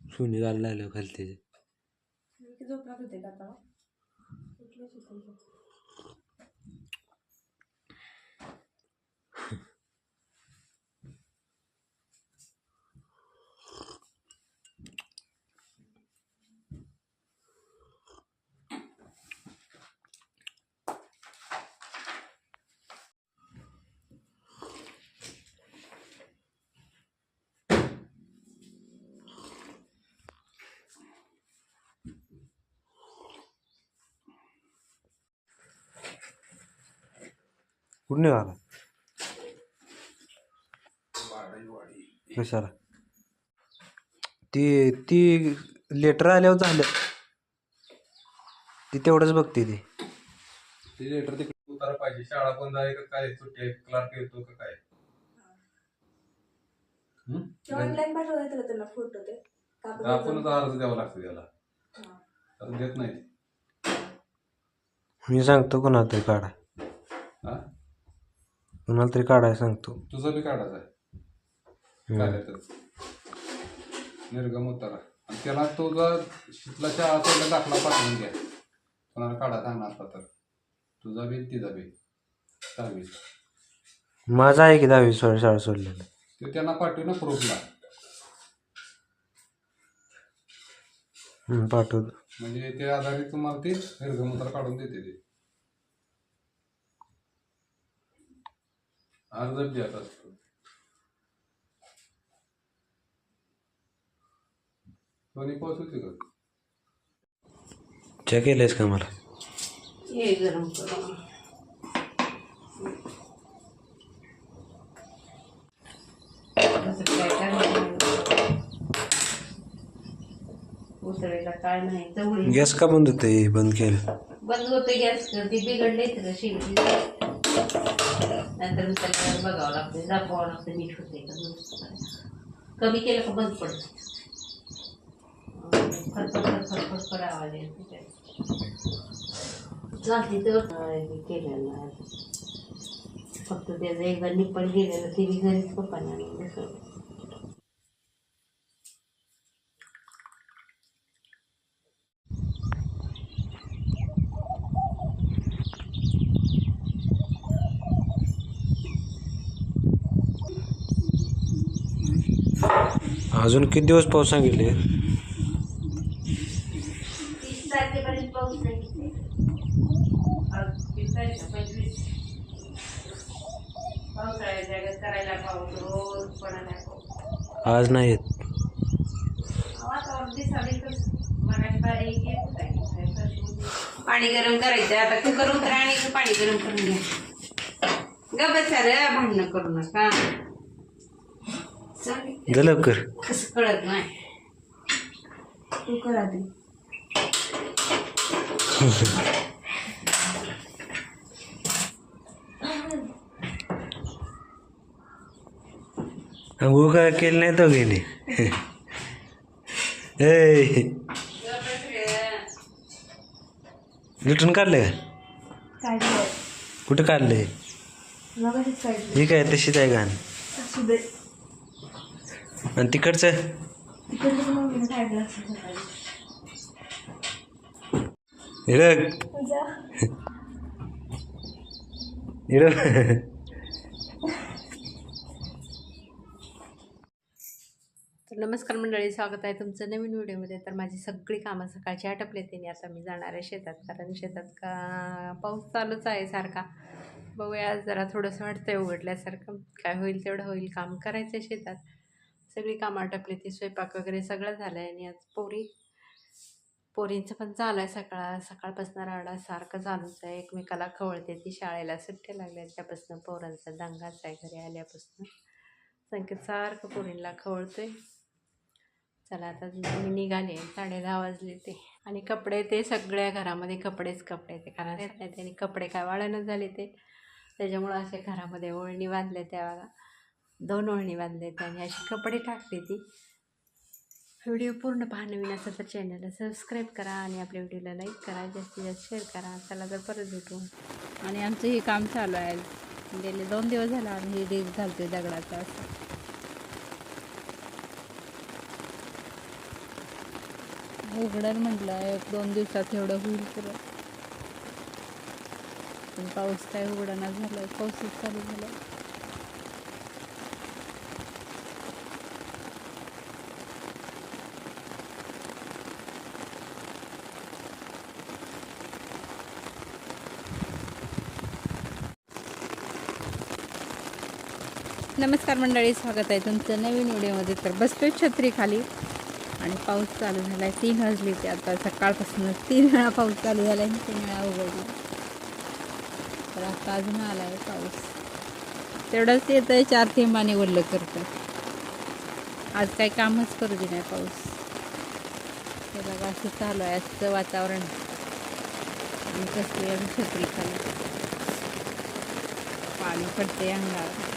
Sony घालायला लागलं खाली त्याचे झोपलाच होते का आता? कुठं निघाला. कशाला? ती ती लेटर आल्यावर झालं. ती तेवढंच बघते ती. ते लेटर तिकडे उतारा पाहिजे. शाळा बंद आहे का काय? सुट्टी आहे क्लार्क येतो का काय? हम्म? ते ऑनलाईन पाठवता येतं का त्यांना फोटो ते कागद आपणच अर्ज द्यावा लागतो त्याला. हा. तर देत नाही. मी सांगतो कोणाला तरी काढा. हा? कोणाला तरी काढायला सांगतो. तुझं बी काढायचं आहे. निर्गम उतारा. आणि त्याला तुझा शितला शाळा सोडला दाखला पाठवून घ्या. कोणाला काढा सांगणार असला तर. तुझा बी तिचा बी. दहावी. माझं आहे की दहावी सोळा शाळा सोडलेलं. ते त्यांना पाठवू ना प्रूफला. हम्म, पाठवतो. म्हणजे ते आधारित तुम्हाला ते निर्गम उतारा काढून देते ते. अर्ज द्यायचा असतो. दोन्ही का? चहा केलंयस का मला? गरम करून काय करणार? उसळीला काय नाही. चवळी गॅस का बंद होते बंद केलं. बंद होते गॅस. बिघडले तर शेवटी. नंतर त्याला बघावं लागतं. दाखवावं लागतं मीठ होते का? दुरुस्त करायला. कमी केलं का बंद पडतं? खरखर खरखर फरफर आवाज येतो चालते तर. केलेलं फक्त त्याचं एकदा निप्पल गेलेलं ते मी घरीच पप्पांना आणून अजून किती दिवस पाऊस सांगितले? आज नाही येत? पाणी गरम करायचं आता कुकर उतर आणि पाणी गरम करून घ्या ग बसा रे. भांडणं करू नका. जा लवकर. कसं कळत नाही. तू कर आधी. अंघोळ काय केलं नाही तो गेले ए लुटून काढलं का? कुठं काढलंय? हे काय तशीच आहे घाण? आणि तिकडचं? तिकडे हिरक हिरक तर नमस्कार मंडळी स्वागत आहे तुमचं नवीन व्हिडिओमध्ये. तर माझी सगळी कामं सकाळची आटपले त्यांनी आता मी जाणार आहे शेतात कारण शेतात का पाऊस चालूच आहे सारखा. बघूया आज जरा थोडंसं वाटतं आहे उघडल्यासारखं. काय होईल तेवढं होईल काम करायचं आहे शेतात. सगळी कामं आटपली ती स्वयंपाक वगैरे सगळं झालं आहे आणि आज पोरी पोरींचं पण चालू आहे सकाळ सकाळपासून राडा सारखं चालूच आहे. एकमेकाला खवळते ती शाळेला सुट्ट्या लागल्या त्यापासून पोरांचा दंगाच आहे घरी आल्यापासून. संकेत सारखं पोरींला खवळतोय. चला आता मी निघाले साडे दहा वाजले ते. आणि कपडे ते सगळ्या घरामध्ये कपडेच कपडे ते कारण येत नाही त्यांनी कपडे काय वाळणं झाले ते. त्याच्यामुळं असे घरामध्ये ओळणी बांधले त्या दोन ओळणी बांधले आणि अशी कपडे टाकले ती. व्हिडिओ पूर्ण पहा नवीन तर चॅनलला सबस्क्राईब करा आणि आपल्या व्हिडिओला लाईक करा जास्तीत जास्त शेअर करा. चला तर परत भेटू. आणि आमचं हे काम चालू आहे. गेले दोन दिवस झाला आम्ही डीप घालतोय दगडाचा असं. उघडल म्हटलं एक दोन दिवसात एवढं होईल तर पण पाऊस काय उघडाना झाला पाऊसच चालू झाला नमस्कार मंडळी स्वागत आहे तुमचं नवीन व्हिडिओमध्ये. तर बसतोय छत्री खाली आणि पाऊस चालू झाला आहे तीन वाजली ते आता. सकाळपासूनच तीन वेळा पाऊस चालू झाला आहे तीन वेळा उघडला. तर आता अजून आला आहे पाऊस. तेवढंच येतं आहे चार थेंबाने ओल्लं करतं आज काही कामच करू दे नाही पाऊस. हे बघा असं चालू आहे असं वातावरण. आणि कसली छत्री खाली. पाणी पडते अंगावर.